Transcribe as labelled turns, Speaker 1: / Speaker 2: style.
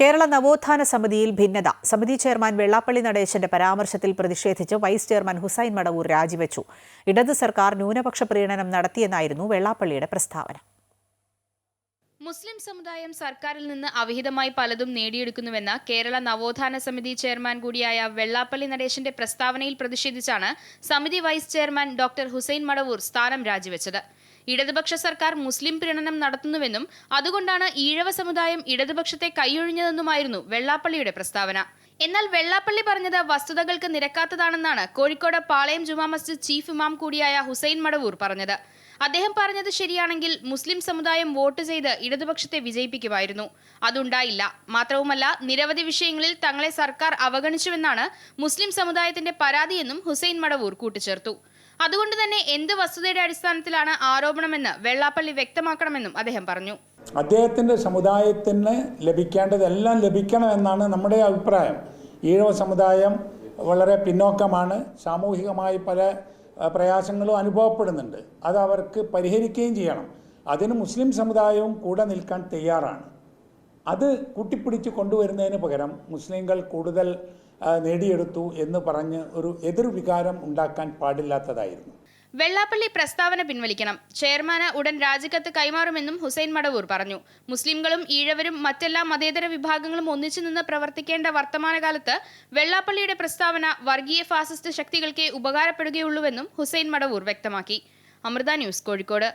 Speaker 1: കേരള നവോത്ഥാന സമിതിയിൽ ഭിന്നത. സമിതി ചെയർമാൻ വെള്ളാപ്പള്ളി നടേശന്റെ പരാമർശത്തിൽ പ്രതിഷേധിച്ച് വൈസ് ചെയർമാൻ ഹുസൈൻ മടവൂർ രാജിവെച്ചു. ഇടത് സർക്കാർ ന്യൂനപക്ഷ പ്രീണനം നടത്തിയെന്നായിരുന്നു വെള്ളാപ്പള്ളിയുടെ പ്രസ്താവന.
Speaker 2: മുസ്ലിം സമുദായം സർക്കാരിൽ നിന്ന് അവിഹിതമായി പലതും നേടിയെടുക്കുന്നുവെന്ന കേരള നവോത്ഥാന സമിതി ചെയർമാൻ കൂടിയായ വെള്ളാപ്പള്ളി നടേശന്റെ പ്രസ്താവനയിൽ പ്രതിഷേധിച്ചാണ് സമിതി vice chairman doctor Hussain Madavoor സ്ഥാനം രാജിവെച്ചത്. ഇടതുപക്ഷ സർക്കാർ മുസ്ലിം പ്രീണനം നടത്തുന്നുവെന്നും അതുകൊണ്ടാണ് ഈഴവ സമുദായം ഇടതുപക്ഷത്തെ കൈയൊഴിഞ്ഞതെന്നുമായിരുന്നു വെള്ളാപ്പള്ളിയുടെ പ്രസ്താവന. എന്നാൽ വെള്ളാപ്പള്ളി പറഞ്ഞത് വസ്തുതകൾക്ക് നിരക്കാത്തതാണെന്നാണ് കോഴിക്കോട് പാളയം ജുമാ മസ്ജിദ് ചീഫ് ഇമാം കൂടിയായ ഹുസൈൻ മടവൂർ പറഞ്ഞത്. അദ്ദേഹം പറഞ്ഞത് ശരിയാണെങ്കിൽ മുസ്ലിം സമുദായം വോട്ട് ചെയ്ത് ഇടതുപക്ഷത്തെ വിജയിപ്പിക്കുമായിരുന്നു. അതുണ്ടായില്ല. മാത്രവുമല്ല നിരവധി വിഷയങ്ങളിൽ തങ്ങളെ സർക്കാർ അവഗണിച്ചുവെന്നാണ് മുസ്ലിം സമുദായത്തിന്റെ പരാതിയെന്നും ഹുസൈൻ മടവൂർ കൂട്ടിച്ചേർത്തു. അതുകൊണ്ട് തന്നെ എന്ത് വസ്തുതയുടെ അടിസ്ഥാനത്തിലാണ് ആരോപണമെന്ന് വെള്ളാപ്പള്ളി വ്യക്തമാക്കണമെന്നും അദ്ദേഹം പറഞ്ഞു.
Speaker 3: അദ്ദേഹത്തിന്റെ സമുദായത്തിന് ലഭിക്കേണ്ടതെല്ലാം ലഭിക്കണമെന്നാണ് നമ്മുടെ അഭിപ്രായം. ഈഴവ സമുദായം വളരെ പിന്നോക്കമാണ്. സാമൂഹികമായി പല പ്രയാസങ്ങളും അനുഭവപ്പെടുന്നുണ്ട്. അത് അവർക്ക് പരിഹരിക്കുകയും ചെയ്യണം. അതിന് മുസ്ലിം സമുദായവും കൂടെ നിൽക്കാൻ തയ്യാറാണ്. അത് കൂട്ടിപ്പിടിച്ച് കൊണ്ടുവരുന്നതിന് പകരം മുസ്ലിങ്ങൾ കൂടുതൽ നേടിയെടുത്തു എന്ന് പറഞ്ഞ് ഒരു എതിർ വികാരം ഉണ്ടാക്കാൻ പാടില്ലാത്തതായിരുന്നു.
Speaker 2: വെള്ളാപ്പള്ളി പ്രസ്താവന പിൻവലിക്കണം. ചെയർമാന് ഉടൻ രാജിക്കത്ത് കൈമാറുമെന്നും ഹുസൈൻ മടവൂർ പറഞ്ഞു. മുസ്ലിംകളും ഈഴവരും മറ്റെല്ലാ മതേതര വിഭാഗങ്ങളും ഒന്നിച്ചു നിന്ന് പ്രവർത്തിക്കേണ്ട വർത്തമാനകാലത്ത് വെള്ളാപ്പള്ളിയുടെ പ്രസ്താവന വർഗീയ ഫാസിസ്റ്റ് ശക്തികൾക്കേ ഉപകാരപ്പെടുകയുള്ളൂവെന്നും ഹുസൈൻ മടവൂർ വ്യക്തമാക്കി. അമൃത ന്യൂസ് കോഴിക്കോട്.